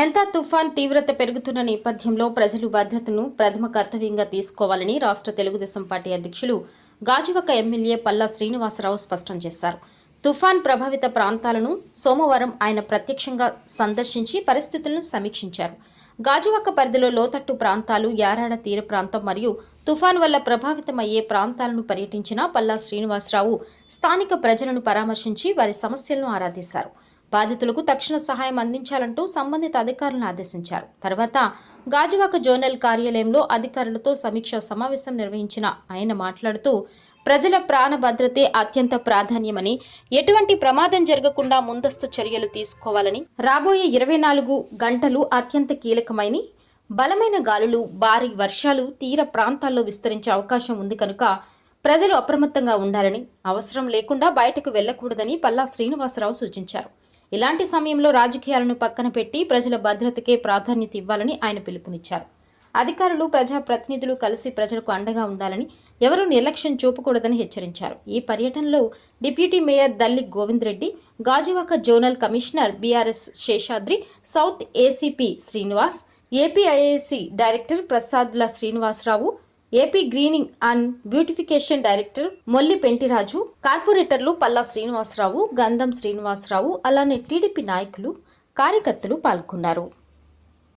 మెంతా తుఫాన్ తీవ్రత పెరుగుతున్న నేపథ్యంలో ప్రజలు భద్రతను ప్రథమ కర్తవ్యంగా తీసుకోవాలని రాష్ట్ర తెలుగుదేశం పార్టీ అధ్యక్షులు గాజువక ఎమ్మెల్యే పల్లా శ్రీనివాసరావు స్పష్టం చేశారు. తుఫాన్ ప్రభావిత ప్రాంతాలను సోమవారం ఆయన ప్రత్యక్షంగా సందర్శించి పరిస్థితులను సమీక్షించారు. గాజువాక పరిధిలో లోతట్టు ప్రాంతాలు యారాడ తీర ప్రాంతం మరియు తుఫాన్ వల్ల ప్రభావితమయ్యే ప్రాంతాలను పర్యటించిన పల్లా శ్రీనివాసరావు స్థానిక ప్రజలను పరామర్శించి వారి సమస్యలను ఆరాధిశారు బాధితులకు తక్షణ సహాయం అందించాలంటూ సంబంధిత అధికారులను ఆదేశించారు. తర్వాత గాజువాక జోనల్ కార్యాలయంలో అధికారులతో సమీక్షా సమావేశం నిర్వహించిన ఆయన మాట్లాడుతూ ప్రజల ప్రాణ భద్రతే అత్యంత ప్రాధాన్యమని ఎటువంటి ప్రమాదం జరగకుండా ముందస్తు చర్యలు తీసుకోవాలని రాబోయే ఇరవై నాలుగు గంటలు అత్యంత కీలకమని బలమైన గాలులు భారీ వర్షాలు తీర ప్రాంతాల్లో విస్తరించే అవకాశం ఉంది కనుక ప్రజలు అప్రమత్తంగా ఉండాలని అవసరం లేకుండా బయటకు వెళ్ళకూడదని పల్లా శ్రీనివాసరావు సూచించారు. ఇలాంటి సమయంలో రాజకీయాలను పక్కన పెట్టి ప్రజల భద్రతకే ప్రాధాన్యత ఇవ్వాలని ఆయన పిలుపునిచ్చారు. అధికారులు ప్రజాప్రతినిధులు కలిసి ప్రజలకు అండగా ఉండాలని ఎవరూ నిర్లక్ష్యం చూపకూడదని హెచ్చరించారు. ఈ పర్యటనలో deputy mayor Dalli Govind Reddy Gajuwaka zonal commissioner BRS Seshadri south ACP Srinivas APIIC director ప్రసాద్ల Srinivasarao AP greening and beautification director Molli Pentiraju కార్పొరేటర్లు పల్లా శ్రీనివాసరావు గంధం శ్రీనివాసరావు అలానే టీడీపీ నాయకులు కార్యకర్తలు పాల్గొన్నారు.